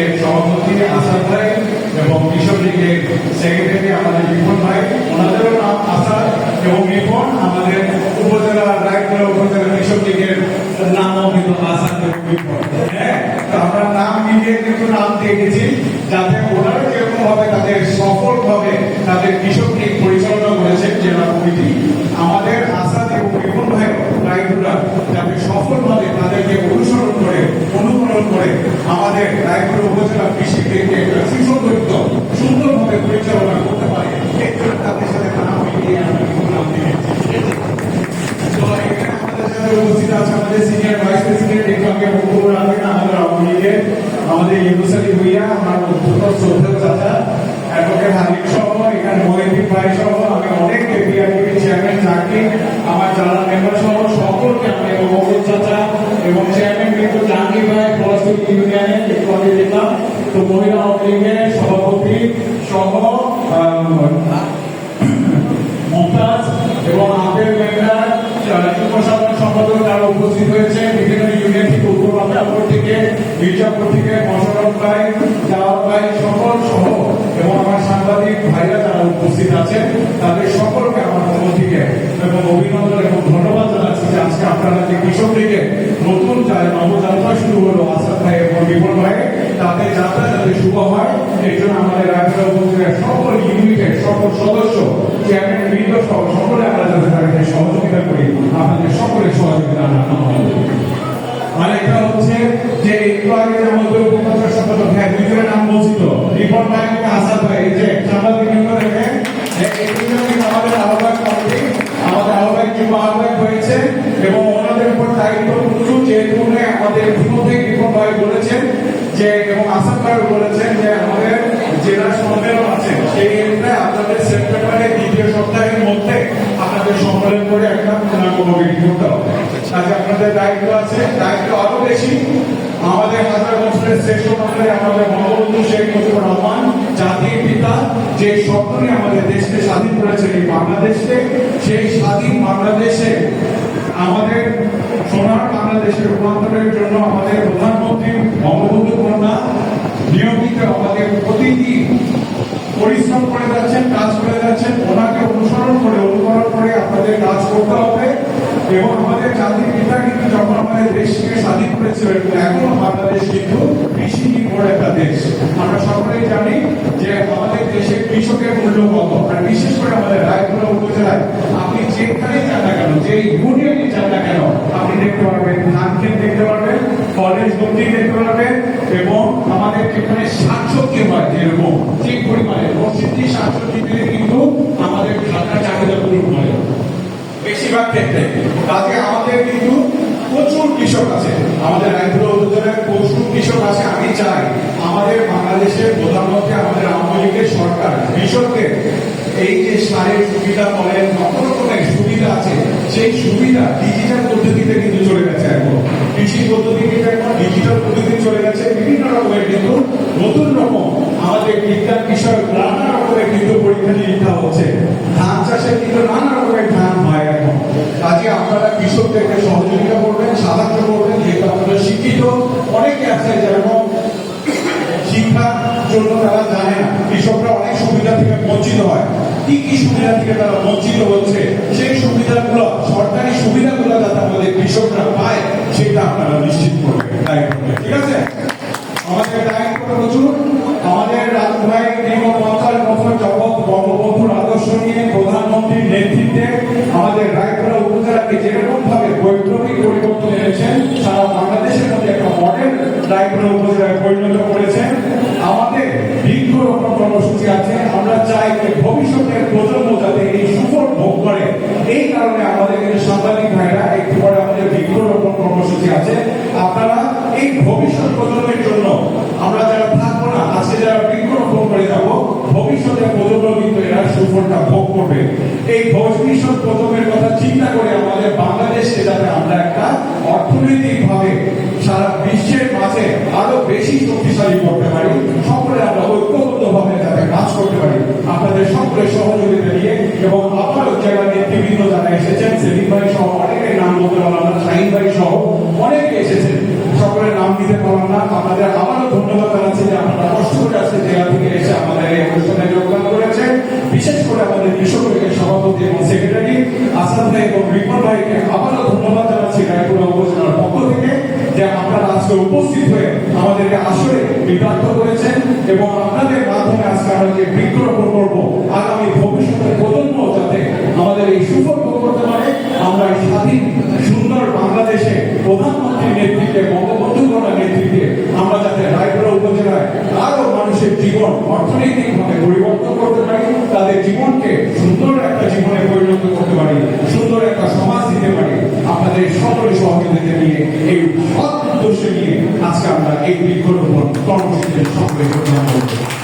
লীগের সভাপতি আসাদ ভাই এবং কৃষক লীগের সেক্রেটারি আমাদের বিপুল ভাই, ওনাদেরও নাম আসাদ এবং রিপন আমাদের উপজেলা রায়পুরা উপজেলা কৃষক লীগের নামও কিন্তু আসাদ এবং রিপন হ্যাঁ আমরা নাম মিলিয়ে কিন্তু নাম দিয়ে গেছি, যাতে ওনারা যেরকম ভাবে তাদের সফল ভাবে তাদের কৃষক লীগ পরিচালনা করেছেন জেলা কমিটি আমাদের এবং রিপন ভাই যাতে সফলভাবে তাদেরকে অনুসরণ করে, অনুকরণ করে আমাদের রায়পুর উপজেলা কৃষি লীগকে একটা সুসংগঠিত, সুন্দরভাবে পরিচালনা করতে পারে এই তাদের সাথে নাম মিলিয়ে আমরা আমাদের উপস্থিত আছে আমাদের আমাদের আওয়ামী লীগের আমার অত্যন্ত শ্রদ্ধেয় চাচা, অ্যাডভোকেট ভাই সহ মহিলা সভাপতি সহ আহ, এবং আপের মেম্বার উপসাধারণ সাধারণ সম্পাদক তারা উপস্থিত হয়েছে বিভিন্ন ইউনিয়ন থেকে উত্তর থেকে মির্জাপুর থেকে যাতে শুভ হয় এর জন্য আমাদের রাজ্য সকল ইউনিটের সকল সদস্য চেয়ারম্যান সকলে আমরা সহযোগিতা করি, আপনাদের সকলের সহযোগিতা হয় আরেকটা হচ্ছে যে একটু আগে আমাদের সম্পাদক হ্যাঁ নাম বলছিল রিপন ভাই ভাই হবে। আজকে আপনাদের দায়িত্ব আছে, দায়িত্ব আরও বেশি। আমাদের হাজার বছরের শ্রেষ্ঠ আমাদের বঙ্গবন্ধু শেখ মুজিবুর রহমান, জাতির পিতা, যে স্বপ্ন আমাদের দেশকে স্বাধীন করেছেন এই বাংলাদেশকে, সেই স্বাধীন বাংলাদেশে আমাদের সোনার বাংলাদেশের রূপান্তরের জন্য আমাদের প্রধানমন্ত্রী বঙ্গবন্ধু কন্যা নিয়মিত আমাদের প্রতিদিন পরিশ্রম করে যাচ্ছেন, কাজ করে যাচ্ছেন, ওনাকে অনুসরণ করে, অনুকরণ করে আপনাদের কাজ করতে হবে। এবং আমাদের জাতির পিতা কিন্তু যখন আমাদের দেশকে স্বাধীন করেছিলেন এখন বাংলাদেশ কিন্তু কৃষি নির্ভর একটা দেশ। আমরা সকলেই জানি যে আমাদের দেশে কৃষকের মূল্য কত আর বিশেষ করে আমাদের রায়পুরা উপজেলায়। আপনি যেখানে যান না কেন যে ইউনিয়নে যান না কেন, আপনি দেখতে পারবেন, ধান ক্ষেত দেখতে পারবেন, কলেজ গতি দেখতে পারবেন, এবং আমাদের যেখানে শাকসবজি হয়, যেরকম প্রসিদ্ধি এই যে সারের সুবিধা বলেন রকমের সুবিধা আছে, সেই সুবিধা ডিজিটাল পদ্ধতিতে কিন্তু চলে গেছে এখন। কৃষি পদ্ধতি এখন ডিজিটাল পদ্ধতি চলে গেছে, বিভিন্ন রকমের কিন্তু নতুন রকম আমাদের বিজ্ঞান বিষয় আপনারা কৃষকদেরকে সহযোগিতা করবেন, সাহায্য করবেন, যেহেতু আপনারা শিক্ষিত, অনেকে আছে যেরকম শিক্ষার জন্য তারা জানে কৃষকরা অনেক সুবিধা থেকে বঞ্চিত হয়। কি কি সুবিধা থেকে তারা বঞ্চিত হচ্ছে? সেই সুবিধাগুলো, সরকারি সুবিধাগুলো যাতে আমাদের কৃষকরা পায়, সেটা আপনারা নিশ্চিত করবেন। ঠিক আছে? আমাদের দায়িত্ব প্রচুর আমাদের রাজু ভাই ভবিষ্যতের প্রজন্ম যাতে এই সুফল ভোগ করে, এই কারণে আমাদের সাংবাদিক ভাইরা একটু পরে আমাদের বৃক্ষরোপণ কর্মসূচি আছে। আপনারা এই ভবিষ্যৎ প্রজন্মের জন্য, আমরা যারা থাকব না, আজকে যারা বৃক্ষরোপণ করে যাব ভবিষ্যতের প্রজন্ম কিন্তু এরা সুফলটা ভোগ করবে। এই ভবিষ্যৎ প্রজন্মের কথা চিন্তা করে আমাদের বাংলাদেশকে যাতে আমরা একটা অর্থনৈতিক ভাবে সারা বিশ্বের মাঝে আরও বেশি অধিকারী সহ অনেকে এসেছেন। সকলের নাম দিতে পারলাম না, আপনাদের আবারও ধন্যবাদ জানাচ্ছি যে আপনারা কষ্ট করে আজকে জেলা থেকে এসে আমাদের এই অনুষ্ঠানে যোগদান করেছে বিশেষ করে আমাদের বিশ্বকর্মীকে সভাপতি এবং সেক্রেটারি আসাদ ভাই এবং রিপন ভাইকে আবারও ধন্যবাদ জানাচ্ছি রায়পুরা উপজেলার পক্ষ থেকে যে আপনারা আজকে উপস্থিত হয়ে আমাদেরকে আসলে বিভ্রান্ত করেছেন এবং আপনাদের মাধ্যমে আজকে আমরা যে বৃক্ষরোপণ করব সকলে সহযোগিতা নিয়ে এই সৎ উদ্দেশ্যে নিয়ে আজকে আমরা এই বিক্ষোভ কর্মসূচিতে সফল করতে